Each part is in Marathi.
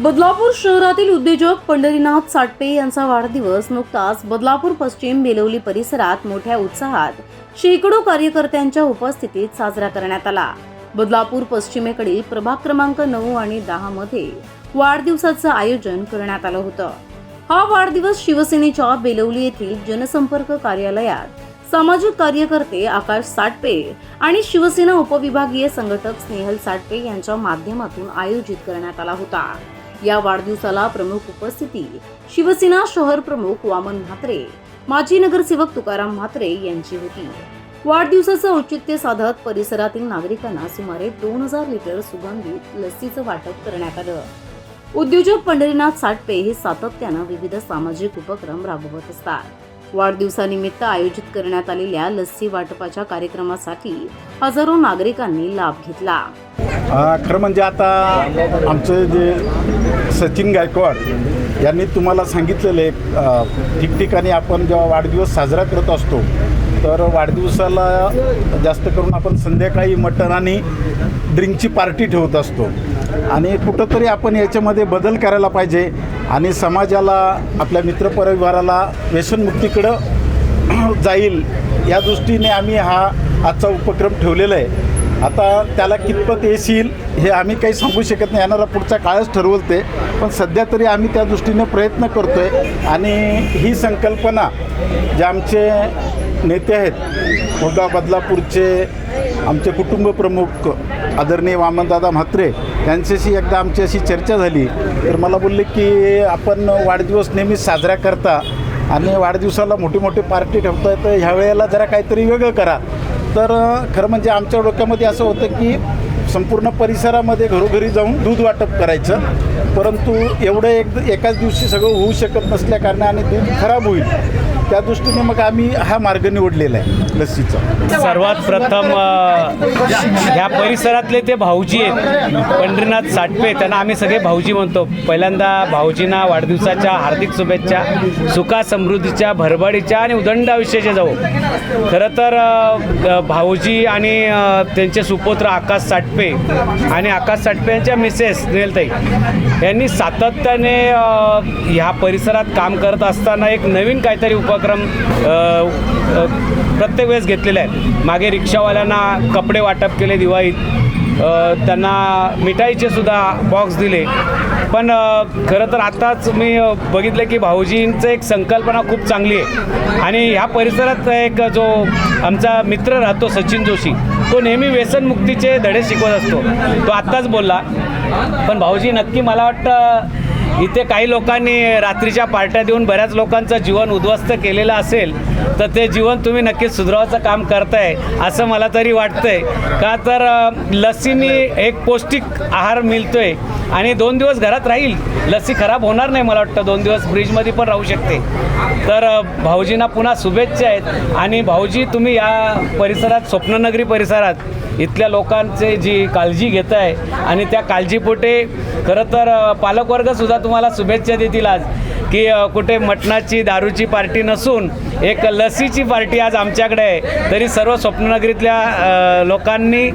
बदलापूर शहरातील उद्योजक पंढरीनाथ साटपे यांचा वाढदिवस नुकताच बदलापूर पश्चिम बेलवली परिसरात मोठ्या उत्साहात शेकडो कार्यकर्त्यांच्या उपस्थितीत साजरा करण्यात आला. बदलापूर पश्चिमेकडील प्रभाग क्रमांक नऊ आणि दहा मध्ये वाढदिवसाचं आयोजन करण्यात आलं होतं. हा वाढदिवस शिवसेनेच्या बेलवली येथील जनसंपर्क कार्यालयात सामाजिक कार्यकर्ते आकाश साटपे आणि शिवसेना उपविभागीय संघटक स्नेहल साटपे यांच्या माध्यमातून आयोजित करण्यात आला होता. या वाढदिवसाला प्रमुख उपस्थिती शिवसेना शहर प्रमुख वामन म्हात्रे माजी नगरसेवक तुकाराम म्हात्रे यांची होती. वाढदिवसाचं औचित्य साधत परिसरातील नागरिकांना सुमारे दोन हजार लिटर सुगंधित लस्सीचं वाटप करण्यात आलं. उद्योजक पंढरीनाथ साटपे हे सातत्यानं विविध सामाजिक उपक्रम राबवत असतात. वाढदिवसानिमित्त आयोजित करण्यात आलेल्या लस्सी वाटपाच्या कार्यक्रमासाठी हजारो नागरिकांनी लाभ घेतला. खरं म्हणजे आता आमचे जे सचिन गायकवाड यांनी तुम्हाला सांगितलेलं आहे ठिकठिकाणी आपण जेव्हा वाढदिवस साजरा करत असतो तर वाढदिवसाला जास्त करून आपण संध्याकाळी मटण आणि ड्रिंकची पार्टी ठेवत असतो. आणि कुठंतरी आपण याच्यामध्ये बदल करायला पाहिजे आणि समाजाला आपल्या मित्रपरिवाराला व्यसनमुक्तीकडं जाईल या दृष्टीने आम्ही हा आजचा उपक्रम ठेवलेला आहे. आता त्याला कितपत येशील हे आम्ही काही सांगू शकत नाही. येणारा पुढचा काळच ठरवल ते. पण सध्या तरी आम्ही त्या दृष्टीने प्रयत्न करतो आहे आणि ही संकल्पना जे आमचे नेते आहेत. मुलगा बदलापूरचे आमचे कुटुंब प्रमुख आदरणीय वामनदादा म्हात्रे त्यांच्याशी एकदा आमची अशी चर्चा झाली. तर मला बोलले की आपण वाढदिवस नेहमीच साजरा करता आणि वाढदिवसाला मोठी मोठी पार्टी ठेवताय तर ह्या वेळेला जरा काहीतरी वेगळं करा. तर खरं म्हणजे आमच्या डोक्यामध्ये असं होतं की संपूर्ण परिसरामध्ये घरोघरी जाऊन दूध वाटप करायचं. परंतु एवढं एक एकाच दिवशी सगळं होऊ शकत नसल्या कारणाने दूध खराब होईल. त्या दृष्टीने मग आम्ही हा मार्ग निवडलेला आहे लसीचा सर्वात प्रथम ह्या परिसरातले ते भाऊजी आहेत. पंढरीनाथ साटपे त्यांना आम्ही सगळे भाऊजी म्हणतो. पहिल्यांदा भाऊजींना वाढदिवसाच्या हार्दिक शुभेच्छा सुखा समृद्धीच्या भरभडीच्या आणि उदंड आयुष्याच्या जाऊ खरं तर भाऊजी आणि त्यांचे सुपुत्र आकाश साटपे आणि आकाश साटपे यांच्या मिसेस नेलताई यांनी सातत्याने ह्या परिसरात काम करत असताना एक नवीन काहीतरी उपक्रम प्रत्येक वेळेस घेतलेले आहेत. मागे रिक्षावाल्यांना कपडे वाटप केले दिवाळीत. त्यांना मिठाईचे सुद्धा बॉक्स दिले. पण खरं तर आत्ताच मी बघितलं की भाऊजींचं एक संकल्पना खूप चांगली आहे. आणि ह्या परिसरात एक जो आमचा मित्र राहतो सचिन जोशी तो नेहमी व्यसनमुक्तीचे धडे शिकवत असतो. तो आत्ताच बोलला. पण भाऊजी नक्की मला वाटतं इथे काही लोकांनी रात्रीच्या पार्ट्या देऊन बऱ्याच लोकांचं जीवन उद्ध्वस्त केलेलं असेल तर ते जीवन तुम्ही नक्कीच सुधारायचं काम करताय असं मला तरी वाटतंय. का तर अ, लसीनी एक पौष्टिक आहार मिळतोय आणि दोन दिवस घरात राहील. लस्सी खराब होणार नाही मला वाटतं दोन दिवस फ्रीजमध्ये पण राहू शकते. तर भाऊजींना पुन्हा शुभेच्छा आहेत आणि भाऊजी तुम्ही या परिसरात स्वप्ननगरी परिसरात इथल्या लोकांचे जी काळजी घेत आहे आणि त्या काळजीपोटे खरं तर पालकवर्गसुद्धा तुम्हाला शुभेच्छा देतील आज की कुठे मटणाची दारूची पार्टी नसून एक लसीची पार्टी आज आमच्याकडे आहे. तरी सर्व स्वप्ननगरीतल्या लोकांनी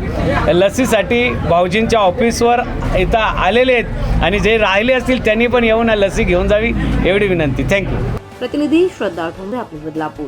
लसीसाठी भाऊजींच्या ऑफिसवर इथं आलेले आहेत आणि जे राहिले असतील त्यांनी पण येऊन लसी घेऊन जावी एवढी विनंती. थँक्यू प्रतिनिधी श्रद्धा ठोंबरे आपले बदलापूर.